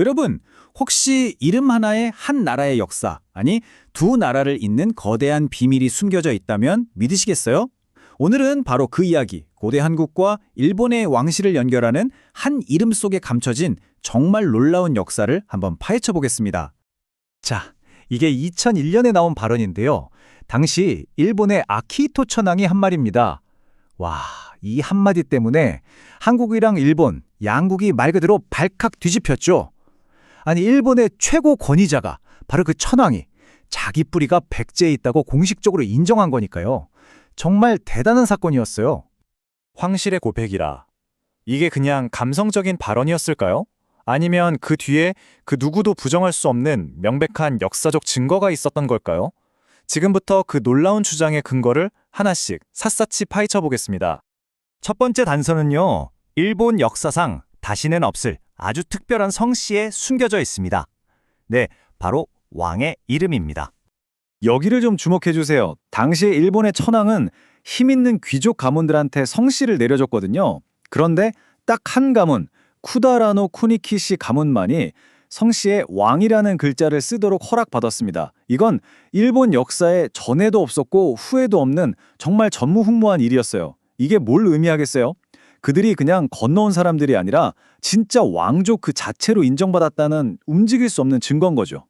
여러분, 혹시 이름 하나에 한 나라의 역사, 아니 두 나라를 잇는 거대한 비밀이 숨겨져 있다면 믿으시겠어요? 오늘은 바로 그 이야기, 고대 한국과 일본의 왕실을 연결하는 한 이름 속에 감춰진 정말 놀라운 역사를 한번 파헤쳐 보겠습니다. 자, 이게 2001년에 나온 발언인데요. 당시 일본의 아키히토 천황이 한 말입니다. 와, 이 한마디 때문에 한국이랑 일본, 양국이 말 그대로 발칵 뒤집혔죠. 아니, 일본의 최고 권위자가 바로 그 천황이 자기 뿌리가 백제에 있다고 공식적으로 인정한 거니까요. 정말 대단한 사건이었어요. 황실의 고백이라. 이게 그냥 감성적인 발언이었을까요? 아니면 그 뒤에 그 누구도 부정할 수 없는 명백한 역사적 증거가 있었던 걸까요? 지금부터 그 놀라운 주장의 근거를 하나씩 샅샅이 파헤쳐 보겠습니다. 첫 번째 단서는요. 일본 역사상 다시는 없을 아주 특별한 성씨에 숨겨져 있습니다. 네, 바로 왕의 이름입니다. 여기를 좀 주목해 주세요. 당시에 일본의 천황은 힘 있는 귀족 가문들한테 성씨를 내려줬거든요. 그런데 딱 한 가문, 쿠다라노 쿠니키시 가문만이 성씨에 왕이라는 글자를 쓰도록 허락받았습니다. 이건 일본 역사에 전에도 없었고 후에도 없는 정말 전무후무한 일이었어요. 이게 뭘 의미하겠어요? 그들이 그냥 건너온 사람들이 아니라 진짜 왕족 그 자체로 인정받았다는 움직일 수 없는 증거인 거죠.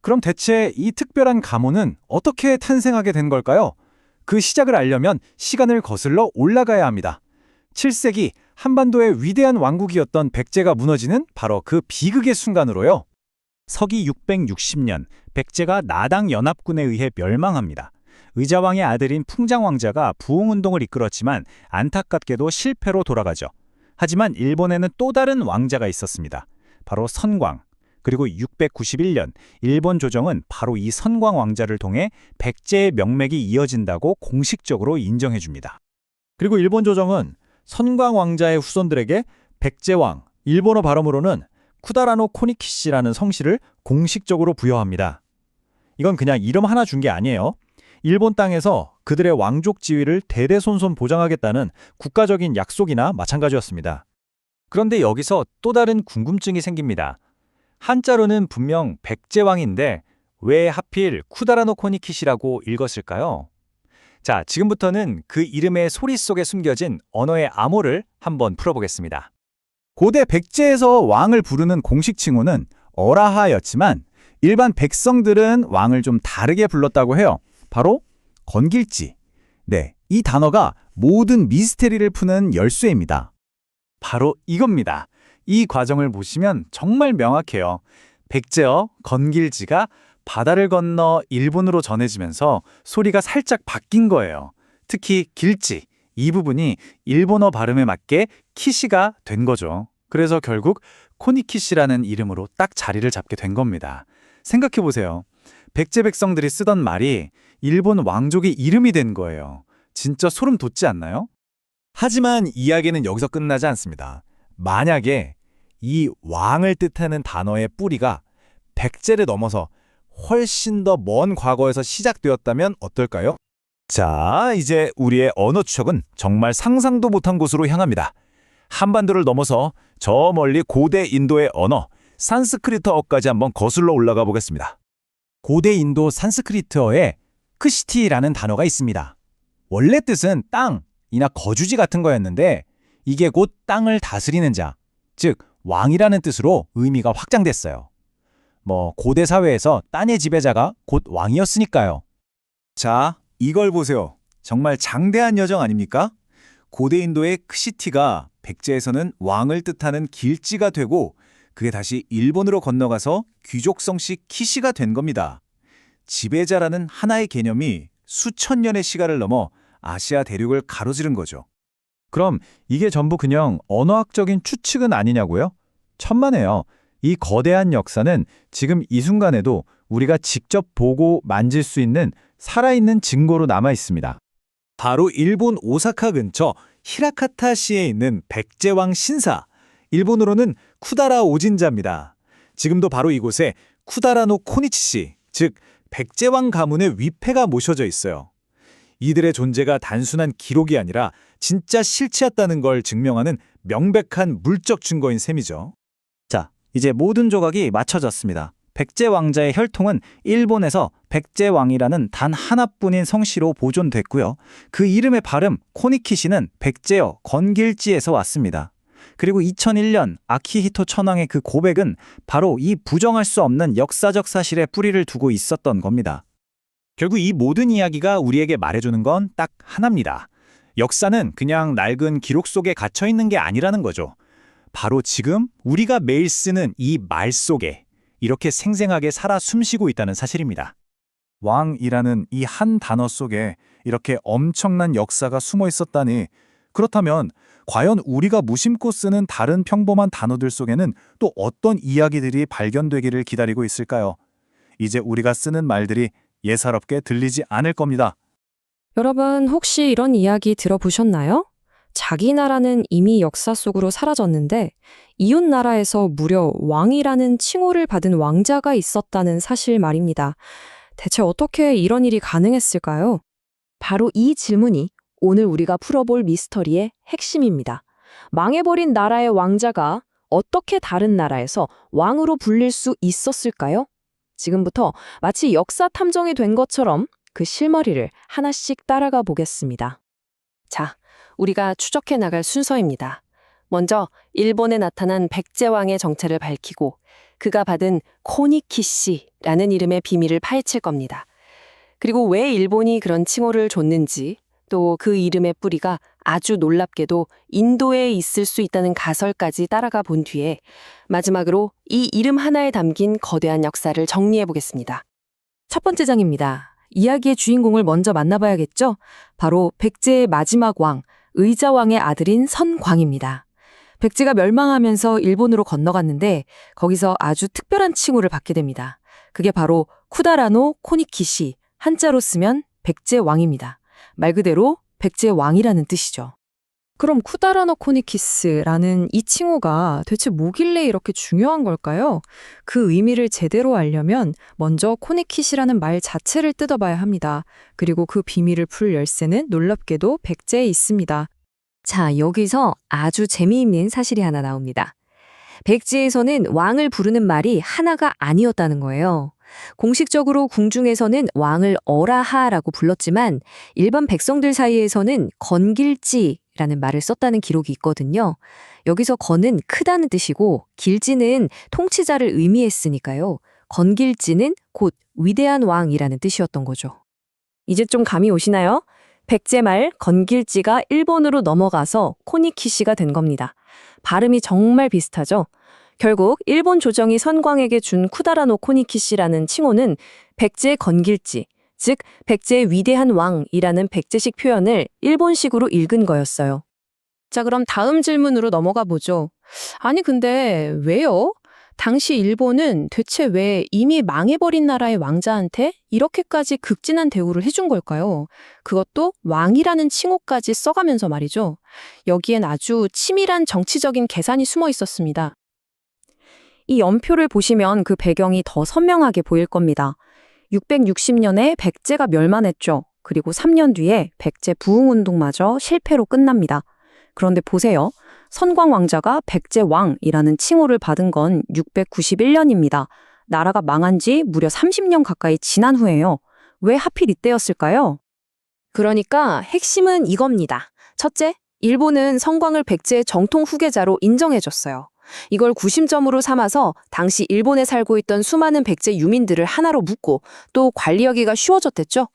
그럼 대체 이 특별한 가문은 어떻게 탄생하게 된 걸까요? 그 시작을 알려면 시간을 거슬러 올라가야 합니다. 7세기 한반도의 위대한 왕국이었던 백제가 무너지는 바로 그 비극의 순간으로요. 서기 660년 백제가 나당 연합군에 의해 멸망합니다. 의자왕의 아들인 풍장왕자가 부흥운동을 이끌었지만 안타깝게도 실패로 돌아가죠. 하지만 일본에는 또 다른 왕자가 있었습니다. 바로 선광. 그리고 691년 일본 조정은 바로 이 선광 왕자를 통해 백제의 명맥이 이어진다고 공식적으로 인정해 줍니다. 그리고 일본 조정은 선광 왕자의 후손들에게 백제왕, 일본어 발음으로는 쿠다라노 코니키시라는 성씨를 공식적으로 부여합니다. 이건 그냥 이름 하나 준 게 아니에요. 일본 땅에서 그들의 왕족 지위를 대대손손 보장하겠다는 국가적인 약속이나 마찬가지였습니다. 그런데 여기서 또 다른 궁금증이 생깁니다. 한자로는 분명 백제왕인데 왜 하필 쿠다라노 코니키시라고 읽었을까요? 자, 지금부터는 그 이름의 소리 속에 숨겨진 언어의 암호를 한번 풀어보겠습니다. 고대 백제에서 왕을 부르는 공식 칭호는 어라하였지만 일반 백성들은 왕을 좀 다르게 불렀다고 해요. 바로 건길지. 네, 이 단어가 모든 미스테리를 푸는 열쇠입니다. 바로 이겁니다. 이 과정을 보시면 정말 명확해요. 백제어 건길지가 바다를 건너 일본으로 전해지면서 소리가 살짝 바뀐 거예요. 특히 길지, 이 부분이 일본어 발음에 맞게 키시가 된 거죠. 그래서 결국 코니키시라는 이름으로 딱 자리를 잡게 된 겁니다. 생각해 보세요. 백제 백성들이 쓰던 말이 일본 왕족의 이름이 된 거예요. 진짜 소름 돋지 않나요? 하지만 이야기는 여기서 끝나지 않습니다. 만약에 이 왕을 뜻하는 단어의 뿌리가 백제를 넘어서 훨씬 더 먼 과거에서 시작되었다면 어떨까요? 자, 이제 우리의 언어 추적은 정말 상상도 못한 곳으로 향합니다. 한반도를 넘어서 저 멀리 고대 인도의 언어, 산스크리트어까지 한번 거슬러 올라가 보겠습니다. 고대 인도 산스크리트어에 크시티라는 단어가 있습니다. 원래 뜻은 땅이나 거주지 같은 거였는데 이게 곧 땅을 다스리는 자, 즉 왕이라는 뜻으로 의미가 확장됐어요. 뭐 고대 사회에서 땅의 지배자가 곧 왕이었으니까요. 자, 이걸 보세요. 정말 장대한 여정 아닙니까? 고대 인도의 크시티가 백제에서는 왕을 뜻하는 길지가 되고 그게 다시 일본으로 건너가서 귀족성식 키시가 된 겁니다. 지배자라는 하나의 개념이 수천 년의 시간을 넘어 아시아 대륙을 가로지른 거죠. 그럼 이게 전부 그냥 언어학적인 추측은 아니냐고요? 천만에요. 이 거대한 역사는 지금 이 순간에도 우리가 직접 보고 만질 수 있는 살아있는 증거로 남아 있습니다. 바로 일본 오사카 근처 히라카타시에 있는 백제왕 신사, 일본어로는 쿠다라 오진자입니다. 지금도 바로 이곳에 쿠다라노 코니치시, 즉 백제왕 가문의 위패가 모셔져 있어요. 이들의 존재가 단순한 기록이 아니라 진짜 실체였다는 걸 증명하는 명백한 물적 증거인 셈이죠. 자, 이제 모든 조각이 맞춰졌습니다. 백제 왕자의 혈통은 일본에서 백제 왕이라는 단 하나뿐인 성씨로 보존됐고요. 그 이름의 발음 코니키시는 백제어 건길지에서 왔습니다. 그리고 2001년 아키히토 천황의 그 고백은 바로 이 부정할 수 없는 역사적 사실에 뿌리를 두고 있었던 겁니다. 결국 이 모든 이야기가 우리에게 말해주는 건 딱 하나입니다. 역사는 그냥 낡은 기록 속에 갇혀 있는 게 아니라는 거죠. 바로 지금 우리가 매일 쓰는 이 말 속에 이렇게 생생하게 살아 숨쉬고 있다는 사실입니다. 왕이라는 이 한 단어 속에 이렇게 엄청난 역사가 숨어 있었다니 그렇다면 과연 우리가 무심코 쓰는 다른 평범한 단어들 속에는 또 어떤 이야기들이 발견되기를 기다리고 있을까요? 이제 우리가 쓰는 말들이 예사롭게 들리지 않을 겁니다. 여러분, 혹시 이런 이야기 들어보셨나요? 자기 나라는 이미 역사 속으로 사라졌는데 이웃 나라에서 무려 왕이라는 칭호를 받은 왕자가 있었다는 사실 말입니다. 대체 어떻게 이런 일이 가능했을까요? 바로 이 질문이 오늘 우리가 풀어볼 미스터리의 핵심입니다. 망해버린 나라의 왕자가 어떻게 다른 나라에서 왕으로 불릴 수 있었을까요? 지금부터 마치 역사 탐정이 된 것처럼 그 실머리를 하나씩 따라가 보겠습니다. 자, 우리가 추적해 나갈 순서입니다. 먼저 일본에 나타난 백제왕의 정체를 밝히고 그가 받은 코니키시라는 이름의 비밀을 파헤칠 겁니다. 그리고 왜 일본이 그런 칭호를 줬는지 또 그 이름의 뿌리가 아주 놀랍게도 인도에 있을 수 있다는 가설까지 따라가 본 뒤에 마지막으로 이 이름 하나에 담긴 거대한 역사를 정리해 보겠습니다. 첫 번째 장입니다. 이야기의 주인공을 먼저 만나봐야겠죠? 바로 백제의 마지막 왕, 의자왕의 아들인 선광입니다. 백제가 멸망하면서 일본으로 건너갔는데 거기서 아주 특별한 칭호를 받게 됩니다. 그게 바로 쿠다라노 코니키시, 한자로 쓰면 백제 왕입니다. 말 그대로 백제왕이라는 뜻이죠. 그럼 쿠다라노 코니키스라는 이 칭호가 대체 뭐길래 이렇게 중요한 걸까요? 그 의미를 제대로 알려면 먼저 코니키시라는 말 자체를 뜯어봐야 합니다. 그리고 그 비밀을 풀 열쇠는 놀랍게도 백제에 있습니다. 자, 여기서 아주 재미있는 사실이 하나 나옵니다. 백제에서는 왕을 부르는 말이 하나가 아니었다는 거예요. 공식적으로 궁중에서는 왕을 어라하라고 불렀지만 일반 백성들 사이에서는 건길지라는 말을 썼다는 기록이 있거든요. 여기서 건은 크다는 뜻이고 길지는 통치자를 의미했으니까요. 건길지는 곧 위대한 왕이라는 뜻이었던 거죠. 이제 좀 감이 오시나요? 백제 말 건길지가 일본으로 넘어가서 코니키시가 된 겁니다. 발음이 정말 비슷하죠? 결국 일본 조정이 선광에게 준 쿠다라노 코니키시라는 칭호는 백제 건길지, 즉 백제의 위대한 왕이라는 백제식 표현을 일본식으로 읽은 거였어요. 자, 그럼 다음 질문으로 넘어가 보죠. 아니, 근데 왜요? 당시 일본은 대체 왜 이미 망해버린 나라의 왕자한테 이렇게까지 극진한 대우를 해준 걸까요? 그것도 왕이라는 칭호까지 써가면서 말이죠. 여기엔 아주 치밀한 정치적인 계산이 숨어 있었습니다. 이 연표를 보시면 그 배경이 더 선명하게 보일 겁니다. 660년에 백제가 멸만했죠. 그리고 3년 뒤에 백제 부흥운동마저 실패로 끝납니다. 그런데 보세요. 선광 왕자가 백제 왕이라는 칭호를 받은 건 691년입니다. 나라가 망한 지 무려 30년 가까이 지난 후에요. 왜 하필 이때였을까요? 그러니까 핵심은 이겁니다. 첫째, 일본은 선광을 백제의 정통 후계자로 인정해줬어요. 이걸 구심점으로 삼아서 당시 일본에 살고 있던 수많은 백제 유민들을 하나로 묶고 또 관리하기가 쉬워졌댔죠.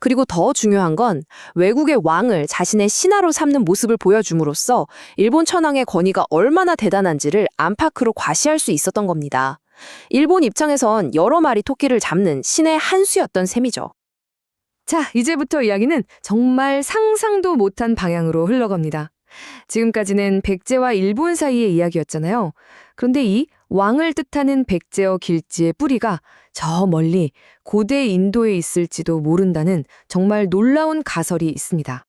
그리고 더 중요한 건 외국의 왕을 자신의 신하로 삼는 모습을 보여줌으로써 일본 천황의 권위가 얼마나 대단한지를 안팎으로 과시할 수 있었던 겁니다. 일본 입장에선 여러 마리 토끼를 잡는 신의 한 수였던 셈이죠. 자, 이제부터 이야기는 정말 상상도 못한 방향으로 흘러갑니다. 지금까지는 백제와 일본 사이의 이야기였잖아요. 그런데 이 왕을 뜻하는 백제어 길지의 뿌리가 저 멀리 고대 인도에 있을지도 모른다는 정말 놀라운 가설이 있습니다.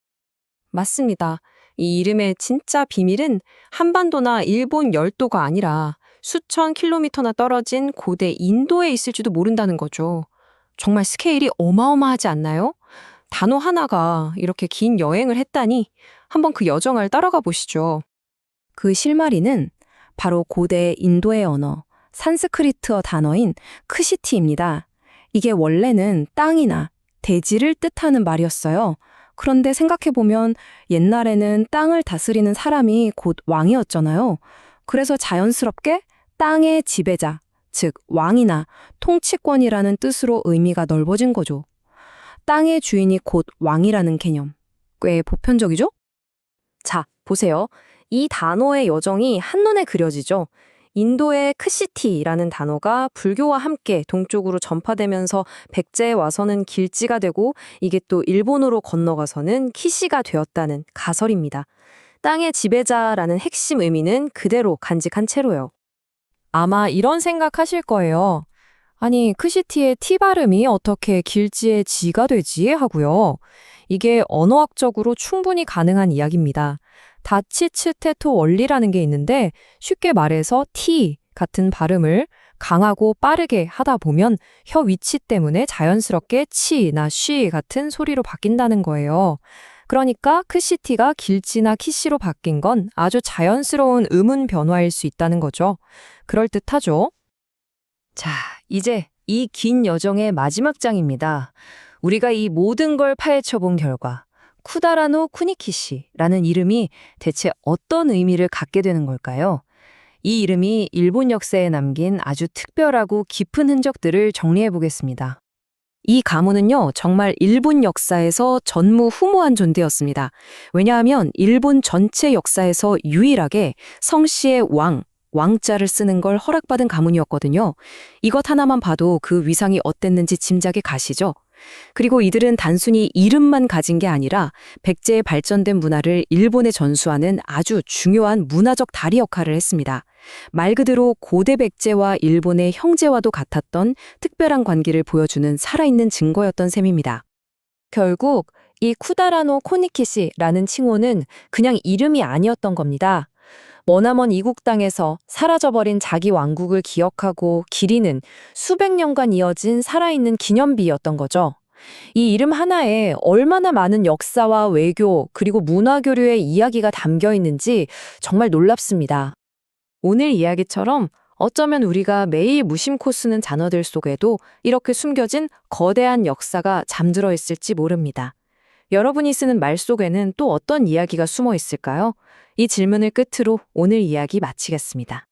맞습니다. 이 이름의 진짜 비밀은 한반도나 일본 열도가 아니라 수천 킬로미터나 떨어진 고대 인도에 있을지도 모른다는 거죠. 정말 스케일이 어마어마하지 않나요? 단어 하나가 이렇게 긴 여행을 했다니 한번 그 여정을 따라가 보시죠. 그 실마리는 바로 고대 인도의 언어 산스크리트어 단어인 크시티입니다. 이게 원래는 땅이나 대지를 뜻하는 말이었어요. 그런데 생각해보면 옛날에는 땅을 다스리는 사람이 곧 왕이었잖아요. 그래서 자연스럽게 땅의 지배자, 즉 왕이나 통치권이라는 뜻으로 의미가 넓어진 거죠. 땅의 주인이 곧 왕이라는 개념. 꽤 보편적이죠? 자, 보세요. 이 단어의 여정이 한눈에 그려지죠. 인도의 크시티라는 단어가 불교와 함께 동쪽으로 전파되면서 백제에 와서는 길지가 되고 이게 또 일본으로 건너가서는 키시가 되었다는 가설입니다. 땅의 지배자라는 핵심 의미는 그대로 간직한 채로요. 아마 이런 생각하실 거예요. 아니, 크시티의 티 발음이 어떻게 길지의 지가 되지? 하고요. 이게 언어학적으로 충분히 가능한 이야기입니다. 다치츠테토 원리라는 게 있는데 쉽게 말해서 T 같은 발음을 강하고 빠르게 하다 보면 혀 위치 때문에 자연스럽게 치나 쉬 같은 소리로 바뀐다는 거예요. 그러니까 크시티가 길지나 키시로 바뀐 건 아주 자연스러운 음운 변화일 수 있다는 거죠. 그럴듯하죠? 자, 이제 이 긴 여정의 마지막 장입니다. 우리가 이 모든 걸 파헤쳐 본 결과 쿠다라노 쿠니키시라는 이름이 대체 어떤 의미를 갖게 되는 걸까요? 이 이름이 일본 역사에 남긴 아주 특별하고 깊은 흔적들을 정리해 보겠습니다. 이 가문은요, 정말 일본 역사에서 전무후무한 존재였습니다. 왜냐하면 일본 전체 역사에서 유일하게 성씨의 왕, 왕자를 쓰는 걸 허락받은 가문이었거든요. 이것 하나만 봐도 그 위상이 어땠는지 짐작이 가시죠? 그리고 이들은 단순히 이름만 가진 게 아니라 백제의 발전된 문화를 일본에 전수하는 아주 중요한 문화적 다리 역할을 했습니다. 말 그대로 고대 백제와 일본의 형제와도 같았던 특별한 관계를 보여주는 살아있는 증거였던 셈입니다. 결국 이 쿠다라노 코니키시라는 칭호는 그냥 이름이 아니었던 겁니다. 머나먼 이국 땅에서 사라져버린 자기 왕국을 기억하고 기리는 수백 년간 이어진 살아있는 기념비였던 거죠. 이 이름 하나에 얼마나 많은 역사와 외교 그리고 문화 교류의 이야기가 담겨 있는지 정말 놀랍습니다. 오늘 이야기처럼 어쩌면 우리가 매일 무심코 쓰는 단어들 속에도 이렇게 숨겨진 거대한 역사가 잠들어 있을지 모릅니다. 여러분이 쓰는 말 속에는 또 어떤 이야기가 숨어 있을까요? 이 질문을 끝으로 오늘 이야기 마치겠습니다.